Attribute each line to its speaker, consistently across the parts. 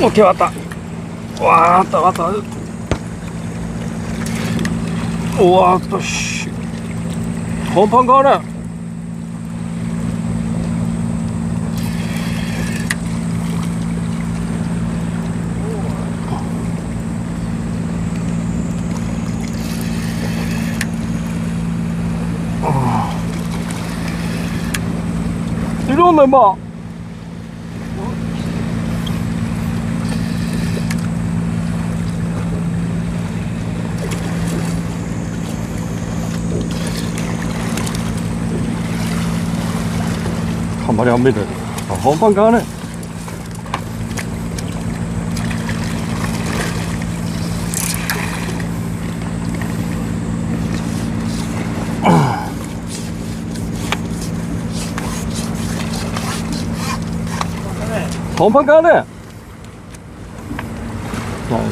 Speaker 1: 오케이 왔다 왔다 왔다 우와 또씨 험판 가네 이리 온나 임마 한 마리 합니다. 아, 험판 가네. 험판 가네. 자,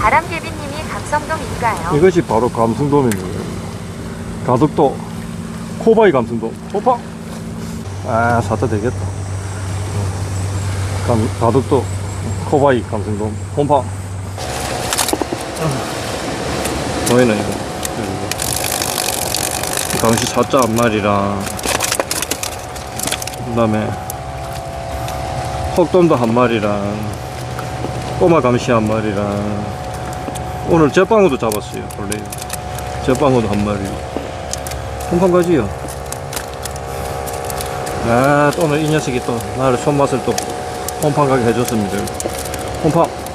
Speaker 2: 바람개비님이 감성돔인가요?
Speaker 1: 이것이 바로 감승돔입니다. 가덕도 코바이 감승돔. 호파. 아, 사다 되겠다. 감, 가덕도 코바이 감승돔. 홈파. 보이네, 이거. 감시 사자 한 마리랑, 그 다음에, 헉돔도 한 마리랑, 꼬마 감시 한 마리랑, 오늘 제빵어도 잡았어요, 원래. 제빵어도 한 마리. 홈판 가지요. 아, 또 오늘 이 녀석이 또 나를 손맛을 또 홈판 가게 해줬습니다. 홈판.